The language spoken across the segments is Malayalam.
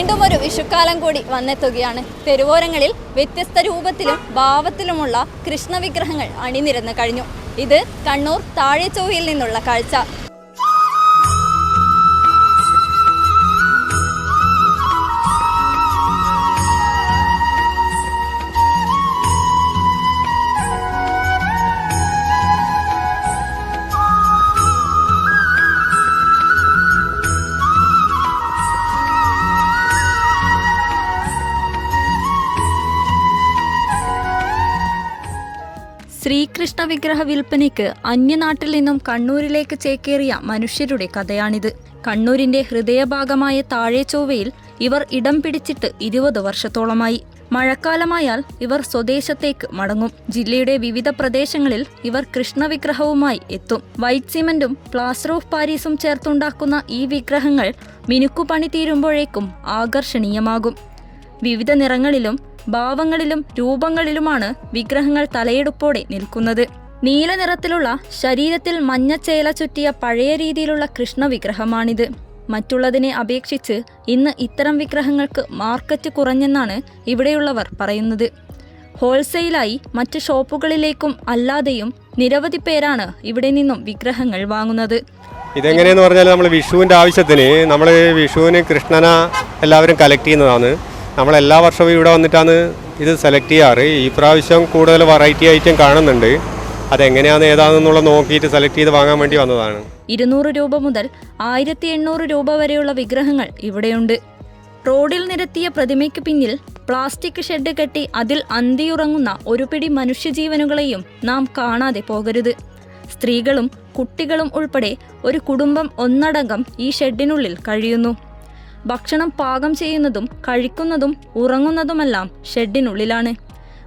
വീണ്ടും ഒരു വിഷുക്കാലം കൂടി വന്നെത്തുകയാണ്. തെരുവോരങ്ങളിൽ വ്യത്യസ്ത രൂപത്തിലും ഭാവത്തിലുമുള്ള കൃഷ്ണവിഗ്രഹങ്ങൾ അണിനിരന്ന് കഴിഞ്ഞു. ഇത് കണ്ണൂർ താഴെച്ചൊവ്വയിൽ നിന്നുള്ള കാഴ്ച. ശ്രീകൃഷ്ണ വിഗ്രഹ വിൽപ്പനയ്ക്ക് അന്യനാട്ടിൽ നിന്നും കണ്ണൂരിലേക്ക് ചേക്കേറിയ മനുഷ്യരുടെ കഥയാണിത്. കണ്ണൂരിന്റെ ഹൃദയഭാഗമായ താഴെ ഇവർ ഇടം പിടിച്ചിട്ട് ഇരുപത് വർഷത്തോളമായി. മഴക്കാലമായാൽ ഇവർ സ്വദേശത്തേക്ക് മടങ്ങും. ജില്ലയുടെ വിവിധ പ്രദേശങ്ങളിൽ ഇവർ കൃഷ്ണവിഗ്രഹവുമായി എത്തും. വൈറ്റ് സിമന്റും പ്ലാസ്റ്റർ ഓഫ് പാരീസും ചേർത്തുണ്ടാക്കുന്ന ഈ വിഗ്രഹങ്ങൾ മിനുക്കുപണി തീരുമ്പോഴേക്കും ആകർഷണീയമാകും. വിവിധ നിറങ്ങളിലും ഭാവങ്ങളിലും രൂപങ്ങളിലുമാണ് വിഗ്രഹങ്ങൾ തലയെടുപ്പോടെ നിൽക്കുന്നത്. നീല നിറത്തിലുള്ള ശരീരത്തിൽ മഞ്ഞച്ചേല ചുറ്റിയ പഴയ രീതിയിലുള്ള കൃഷ്ണ വിഗ്രഹമാണിത്. മറ്റുള്ളതിനെ അപേക്ഷിച്ച് ഇന്ന് ഇത്തരം വിഗ്രഹങ്ങൾക്ക് മാർക്കറ്റ് കുറഞ്ഞെന്നാണ് ഇവിടെയുള്ളവർ പറയുന്നത്. ഹോൾസെയിലായി മറ്റ് ഷോപ്പുകളിലേക്കും അല്ലാതെയും നിരവധി പേരാണ് ഇവിടെ നിന്നും വിഗ്രഹങ്ങൾ വാങ്ങുന്നത്. ഇതെങ്ങനെയെന്ന് പറഞ്ഞാൽ നമ്മൾ വിഷുവിന്റെ ആവശ്യത്തിന് നമ്മൾ വിഷുവിന് കൃഷ്ണന എല്ലാവരും കളക്ട് ചെയ്യുന്നതാണ്. നമ്മൾ എല്ലാ വർഷവും ഇവിടെ വന്നിട്ടാണ് ഇത് സെലക്ട് ചെയ്യാറ്. ഈ പ്രാവശ്യം കൂടുതൽ വെറൈറ്റി ഐറ്റം കാണുന്നുണ്ട്. അതെങ്ങനെയാണ് ഏതാണെന്നുള്ള നോക്കിയിട്ട് സെലക്ട് ചെയ്ത് വാങ്ങാൻ വേണ്ടി വന്നതാണ്. ഇരുന്നൂറ് രൂപ മുതൽ ആയിരത്തി എണ്ണൂറ് രൂപ വരെയുള്ള വിഗ്രഹങ്ങൾ ഇവിടെയുണ്ട്. റോഡിൽ നിരത്തിയ പ്രതിമയ്ക്ക് പിന്നിൽ പ്ലാസ്റ്റിക് ഷെഡ് കെട്ടി അതിൽ അന്തിയുറങ്ങുന്ന ഒരു പിടി മനുഷ്യജീവനുകളെയും നാം കാണാതെ പോകരുത്. സ്ത്രീകളും കുട്ടികളും ഉൾപ്പെടെ ഒരു കുടുംബം ഒന്നടങ്കം ഈ ഷെഡിനുള്ളിൽ കഴിയുന്നു. ഭക്ഷണം പാകം ചെയ്യുന്നതും കഴിക്കുന്നതും ഉറങ്ങുന്നതുമെല്ലാം ഷെഡിനുള്ളിലാണ്.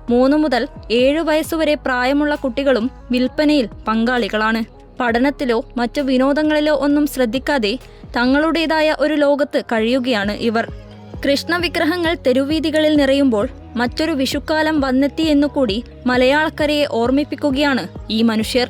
മൂന്ന് മുതൽ ഏഴു വയസ്സുവരെ പ്രായമുള്ള കുട്ടികളും വിൽപ്പനയിൽ പങ്കാളികളാണ്. പഠനത്തിലോ മറ്റു വിനോദങ്ങളിലോ ഒന്നും ശ്രദ്ധിക്കാതെ തങ്ങളുടേതായ ഒരു ലോകത്ത് കഴിയുകയാണ് ഇവർ. കൃഷ്ണവിഗ്രഹങ്ങൾ തെരുവീതികളിൽ നിറയുമ്പോൾ മറ്റൊരു വിഷുക്കാലം വന്നെത്തിയെന്നുകൂടി മലയാളക്കരയെ ഓർമ്മിപ്പിക്കുകയാണ് ഈ മനുഷ്യർ.